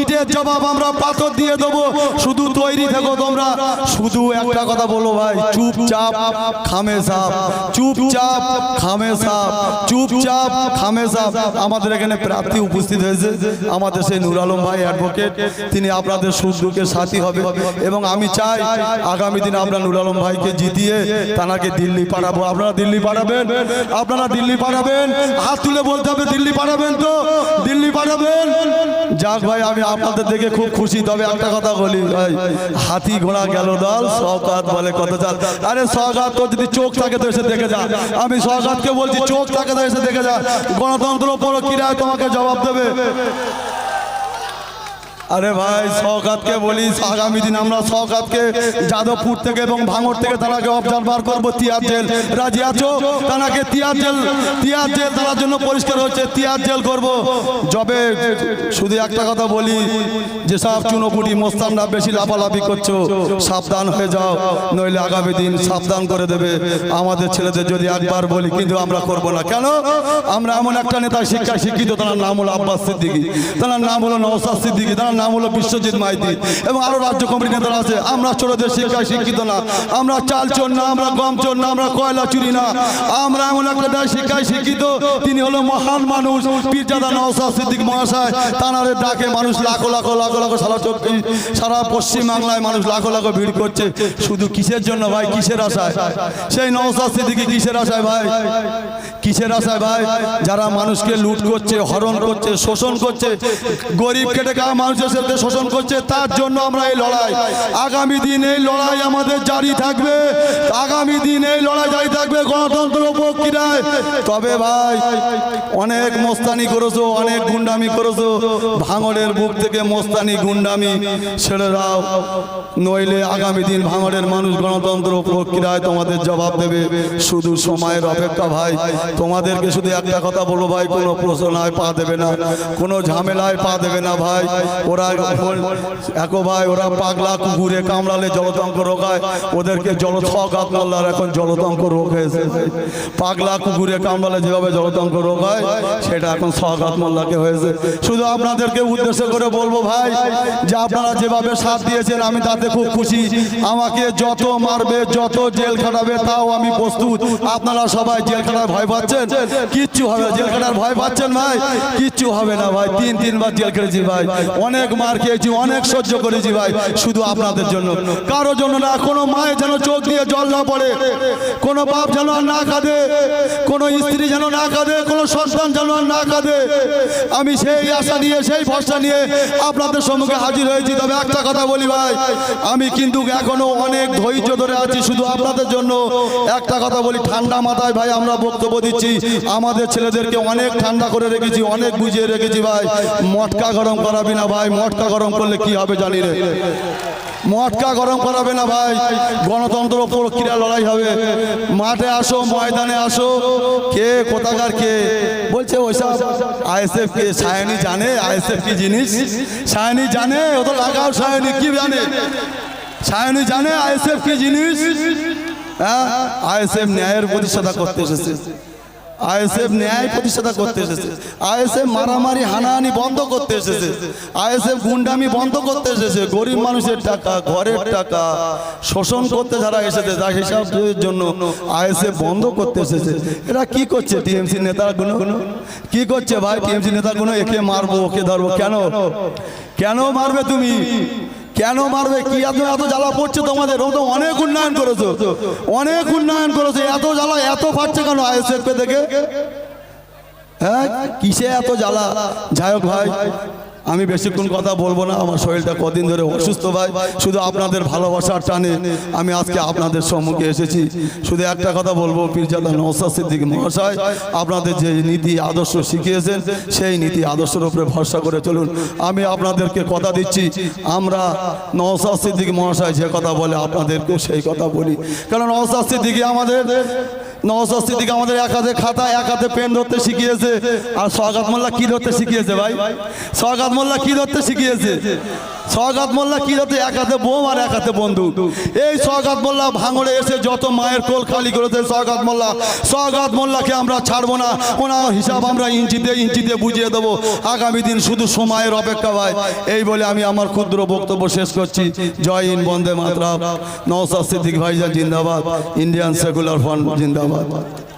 ইটের জবাব আমরা পাথর দিয়ে দেবো। শুধু তৈরি থেকো তোমরা। শুধু একটা কথা বলো ভাই, চুপচাপ খামে সাপ। চুপচাপ খামে সাপ। চুপচাপ খামে সাপ। আমাদের এখানে প্রার্থী উপস্থিত হয়েছে। আমাদের সেই নুর আলম ভাই অ্যাডভোকেট তিনি আপনাদের সুখ দুঃখের সাথী হবে। এবং আমি চাই আগামী দিনে আমরা নুর আলম ভাইকে জিতিয়ে তানাকে দিল্লি পাঠাবো। আপনারা দিল্লি পাঠাবেন? আপনারা দিল্লি পাঠাবেন? হাত তুলে বলতে হবে, দিল্লি পাঠাবেন তো? দিল্লি পাঠাবেন? যাক ভাই আমি আপনাদের দেখে খুব খুশি, তবে একটা কথা বলি, ভাই, হাতি ঘোড়া গেল দল সকাত বলে কত চাল। আরে সকাত তো যদি চোখ থাকে তো এসে দেখে যা। আমি সকাতকে বলছি, চোখ থাকে তো এসে দেখে যা। গণতন্ত্র প্রক্রিয়ায় তোমাকে জবাব দেবে। আরে ভাই সৌকাতকে বলি, আগামী দিন আমরা সৌকাতকে যাদবপুর থেকে এবং ভাঙর থেকে তারাকে অবজারভার করব। তিয়ার জেল। রাজি আছো? তারাকে তিয়ার জেল। তিয়ার জেল তার জন্য পরিষ্কার হচ্ছে তিয়ার জেল করব। যবে শুধু একটা কথা বলি, যেসব চুনোপুটি মোস্তানরা বেশি লাফালাফি করছ, সাবধান হয়ে যাও, নইলে আগামী দিন সাবধান করে দেবে। আমাদের ছেলেদের যদি একবার বলি, কিন্তু আমরা করব না। কেন? আমরা এমন একটা নেতা শিক্ষায় শিক্ষিত, তার নাম হলো আব্বাস সিদ্দিকী। তার নাম হলো নওসাদ সিদ্দিকী। তার নাম হলো বিশ্বজিৎ মাইতি। এবং আরও রাজ্য কমিটি নেতারা আছে, আমরা ছোটদের শিক্ষায় শিক্ষিত না। আমরা চাল চোর না, আমরা গম চোর না, আমরা কয়লা চুরি না। আমরা এমন একটা শিক্ষায় শিক্ষিত, তিনি হলো মহান মানুষ, পীরজাদা নওসাদ সিদ্দিক মহাশয়। তানারে ডাকে মানুষ লাখো লাখো লাখো লাখো সারা চব্বিশ সারা পশ্চিম বাংলায় মানুষ লাখো লাখো ভিড় করছে। শুধু কিসের জন্য ভাই? কিসের আশায়? সেই নওসাদ সিদ্দিকি কিসের আশায় ভাই? কিসের আশায় ভাই? যারা মানুষকে লুট করছে, হরণ করছে, শোষণ করছে গরিব কেটে খাওয়া মানুষের সাথে শোষণ করছে, তার জন্য আমরা এই লড়াই। আগামী দিন এই লড়াই আমাদের জারি থাকবে। আগামী দিন এই লড়াই জারি থাকবে গণতন্ত্র প্রক্রিয়ায় তবে ভাই, অনেক মোস্তানি করেছ, অনেক গুন্ডামি করেছ। ভাঙড়ের বুক থেকে মোস্তানি, গুন্ডামি ছেড়ে দাও। নইলে আগামী দিন ভাঙড়ের মানুষ গণতন্ত্র প্রক্রিয়ায় তোমাদের জবাব দেবে। শুধু সময়ের অপেক্ষা ভাই, তোমাদেরকে শুধু একটা কথা বলব ভাই, কোনো প্রশ্নায় পা দেবে না, কোনো ঝামেলায় পা দেবে না ভাই। ওরা একো ভাই ওরা পাগলা কুকুরে কামড়ালে জলতঙ্ক রোগায় ওদেরকে জলথকাত মোল্লার এখন জলতঙ্ক রোগ হয়েছে। পাগলা কুকুরে কামড়ালে যেভাবে জলতঙ্ক রোগ হয় সেটা এখন সগাত মোল্লাকে হয়েছে। শুধু আপনাদেরকে উদ্দেশ্য করে বলব ভাই যে আপনারা যেভাবে সাথ দিয়েছেন আমি তাতে খুব খুশি। আমাকে যত মারবে যত জেল খাটাবে তাও আমি প্রস্তুত। আপনারা সবাই জেল খাটার ভয় পাচ্ছেন? কিচ্ছু হবে। জেল খাটার ভয় পাচ্ছেন ভাই? কিচ্ছু হবে না ভাই। তিন তিনবার জেল খেটেছি ভাই। অনেক মার খেয়েছি, অনেক সহ্য করেছি ভাই, শুধু আপনাদের জন্য। কারোর জন্য না, কোনো মায়ের যেন চোখ দিয়ে জল না পড়ে, কোনো বাপ যেন আর না কাঁদে, কোনো স্ত্রী যেন না কাঁদে, কোনো সন্তান যেন না কাঁদে। আমি সেই আশা নিয়ে, সেই ভরসা নিয়ে আপনাদের সম্মুখে হাজির হয়েছি। তবে একটা কথা বলি ভাই, আমি কিন্তু এখনও অনেক ধৈর্য ধরে আছি শুধু আপনাদের জন্য। একটা কথা বলি, ঠান্ডা মাথায় ভাই আমরা বক্তব্য দিচ্ছি, আমাদের ছেলেদেরকে অনেক ঠান্ডা করে রেখেছি, অনেক বুঝিয়ে রেখেছি ভাই। মটকা গরম করাবি না ভাই মটকা গরম করলে কি হবে জানি রে? মটকা গরম করাবে না ভাই। গণতন্ত্র প্রক্রিয়া লড়াই হবে। মাঠে আসো, ময়দানে আসো। কে, কোথাকার কে? বলছে ওইসব আইএসএফ কে? সায়নি জানে? আইএসএফ কি জিনিস? সায়নি জানে? ও তো লাগাও সায়নি, কি জানে? সায়নি জানে আইএসএফ কি জিনিস? হ্যাঁ? আইএসএফ ন্যায়ের প্রতিষ্ঠাতা করতে এসেছে। আইএসএফ ন্যায় প্রতিষ্ঠাতা করতে এসেছে। আইএসএফ মারামারি, হানাহানি বন্ধ করতে এসেছে। আইএসএফ গুন্ডামি বন্ধ করতে এসেছে। গরিব মানুষের টাকা, ঘরের টাকা শোষণ করতে যারা এসেছে, তার হিসাবের জন্য আইএসএফ বন্ধ করতে এসেছে। এরা কি করছে টিএমসি নেতাগুলো? কি করছে ভাই টিএমসি নেতাগুলো? একে মারবো, ওকে ধরবো। কেন? কেন মারবে তুমি? কেন মারবে? কি এত এত জ্বালা পড়ছে তোমাদের? ও তো অনেক উন্নয়ন করেছ। অনেক উন্নয়ন করেছ। এত জ্বালা, এত পাচ্ছে কেন আইএসএফ থেকে হ্যাঁ? কিসে এত জ্বালা? যাই হোক ভাই। আমি বেশিক্ষণ কথা বলব না, আমার শরীরটা কদিন ধরে অসুস্থ ভাই। শুধু আপনাদের ভালোবাসার টানে আমি আজকে আপনাদের সম্মুখে এসেছি। শুধু একটা কথা বলব, পীরজাদা নৌসাদ সিদ্দিক মহাশয়, আপনাদের যে নীতি আদর্শ শিখিয়েছেন, সেই নীতি আদর্শের উপরে ভরসা করে চলুন। আমি আপনাদেরকে কথা দিচ্ছি, আমরা নৌসাদ সিদ্দিক মহাশয় যে কথা বলে আপনাদেরকেও সেই কথা বলি। কারণ নৌসাদ সিদ্দিকি আমাদের নওসাদ সিদ্দিক আমাদের এক হাতে খাতা, এক হাতে পেন ধরতে শিখিয়েছে। আর সগাত মোল্লা কি ধরতে শিখিয়েছে ভাই? সগাত মোল্লা কি ধরতে শিখিয়েছে? সগাত মোল্লা কি ধরতে? এক হাতে বোম আর এক হাতে বন্দুক। এই সগাত মোল্লা ভাঙড়ে এসে যত মায়ের কোল খালি করেছে সগাত মোল্লা সগাত মোল্লাকে আমরা ছাড়বো না। ওনার হিসাব আমরা ইঞ্চিতে ইঞ্চিতে বুঝিয়ে দেবো। আগামী দিন শুধু সময়ের অপেক্ষা ভাই। এই বলে আমি আমার ক্ষুদ্র বক্তব্য শেষ করছি। জয় ইন বন্দে মাতরম। নওসাদ সিদ্দিক ভাইজান জিন্দাবাদ। ইন্ডিয়ান সেকুলার ফ্রন্ট জিন্দাবাদ। ধন্যবাদ।